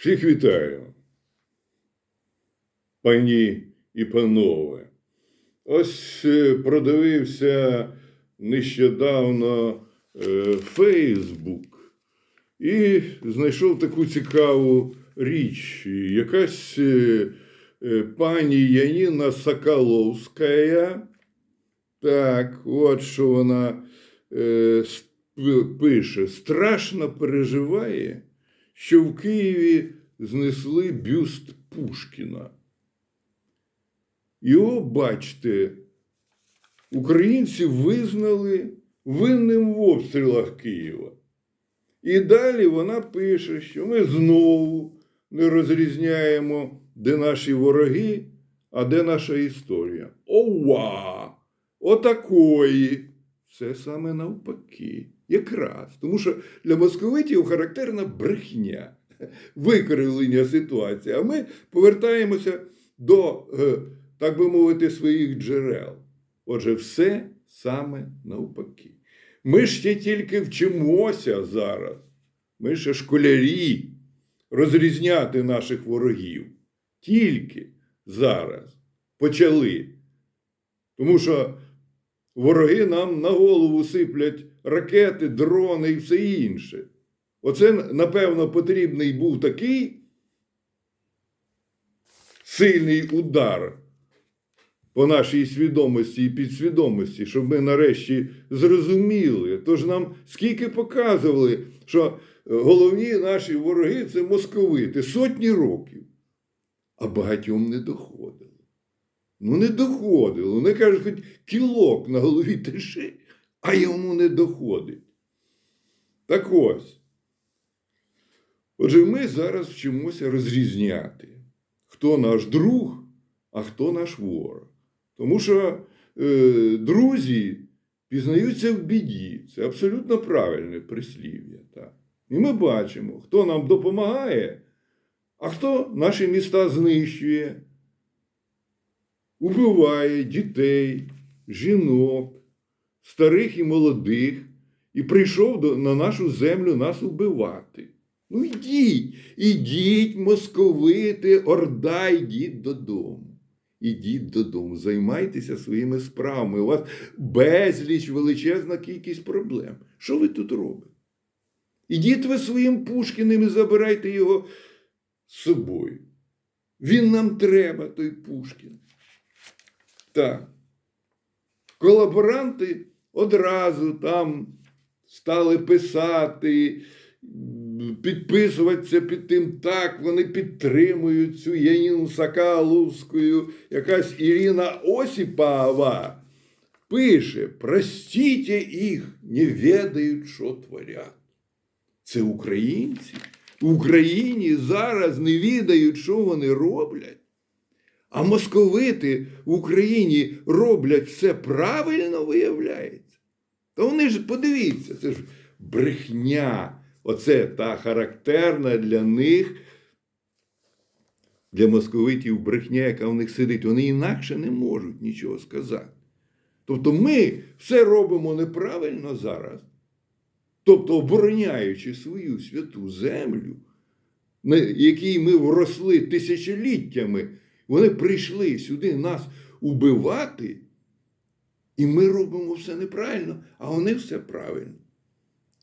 Всіх вітаю, пані і панове. Ось е, продивився нещодавно е, Фейсбук і знайшов таку цікаву річ. Якась е, пані Яніна Соколовська. Так, от що вона пише: страшно переживає, що в Києві знесли бюст Пушкіна. Його, бачите, українці визнали винним в обстрілах Києва. І далі вона пише, що ми знову не розрізняємо, де наші вороги, а де наша історія. Ова! Отакої! Це саме навпаки. Якраз. Тому що для московитів характерна брехня, викривлення ситуації. А ми повертаємося до, е, так би мовити, своїх джерел. Отже, все саме навпаки. Ми ще тільки вчимося зараз. Ми ще школярі розрізняти наших ворогів. Тільки зараз почали. Тому що вороги нам на голову сиплять ракети, дрони і все інше. Оце, напевно, потрібний був такий сильний удар по нашій свідомості і підсвідомості, щоб ми нарешті зрозуміли. Тож нам скільки показували, що головні наші вороги це московити сотні років, а багатьом не доходило. Ну, не доходило. Вони кажуть, хоч кілок на голові тиши, а йому не доходить. Так ось. Отже, ми зараз вчимося розрізняти, хто наш друг, а хто наш ворог. Тому що е, друзі пізнаються в біді. Це абсолютно правильне прислів'я. Так? І ми бачимо, хто нам допомагає, а хто наші міста знищує убиває дітей, жінок, старих і молодих, і прийшов на нашу землю нас убивати. Ну йдіть, ідіть, московити, орда, йдіть додому. Ідіть додому, займайтеся своїми справами. У вас безліч величезна кількість проблем. Що ви тут робите? Ідіть ви своїм Пушкіним і забирайте його з собою. Він нам треба, той Пушкін. Так. Колаборанти одразу там стали писати, підписуватися під тим так, вони підтримують цю Яніну Сакаловську, якась Ірина Осіпова пише: простите їх, не ведають, що творять. Це українці. В Україні зараз не відають, що вони роблять. А московити в Україні роблять все правильно, виявляється. То вони ж подивіться, це ж брехня. Оце та характерна для них, для московитів брехня, яка в них сидить. Вони інакше не можуть нічого сказати. Тобто ми все робимо неправильно зараз. Тобто, обороняючи свою святу землю, на якій ми вросли тисячоліттями. Вони прийшли сюди нас убивати, і ми робимо все неправильно, а вони все правильно.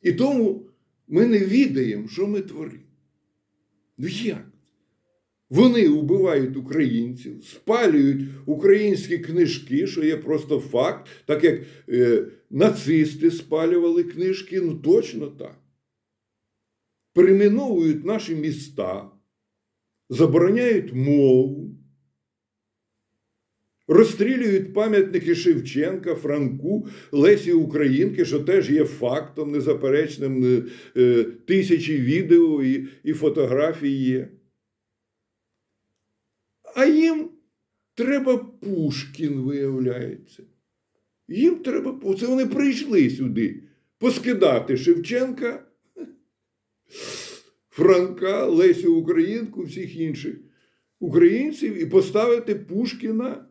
І тому ми не відаємо, що ми творимо. Ну як? Вони вбивають українців, спалюють українські книжки, що є просто факт, так як е, нацисти спалювали книжки, ну точно так. Перейменовують наші міста, забороняють мову. Розстрілюють пам'ятники Шевченка, Франку, Лесі Українки, що теж є фактом незаперечним, е, тисячі відео і, і фотографій є. А їм треба Пушкін, виявляється. Їм треба Це вони прийшли сюди поскидати Шевченка, Франка, Лесю Українку, всіх інших українців і поставити Пушкіна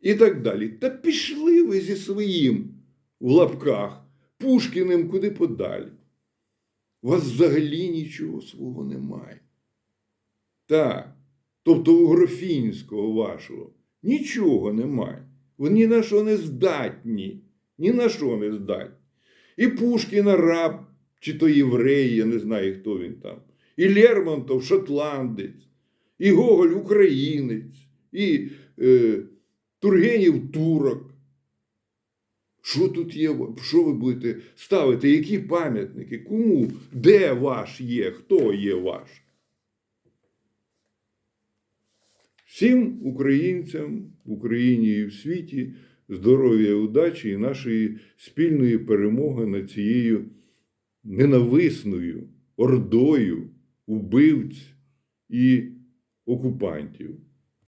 і так далі. Та пішли ви зі своїм в лапках Пушкіним куди подалі. У вас взагалі нічого свого немає. Так. Тобто у Грофінського вашого нічого немає. Ви ні на що не здатні. Ні на що не здатні. І Пушкін раб, чи то єврей, я не знаю, хто він там. І Лермонтов шотландець, і Гоголь українець, і е, Тургенів турок. Що тут є? Що ви будете ставити? Які пам'ятники? Кому? Де ваш є? Хто є ваш? Всім українцям в Україні і в світі здоров'я, удачі і нашої спільної перемоги над цією ненависною ордою вбивць і окупантів.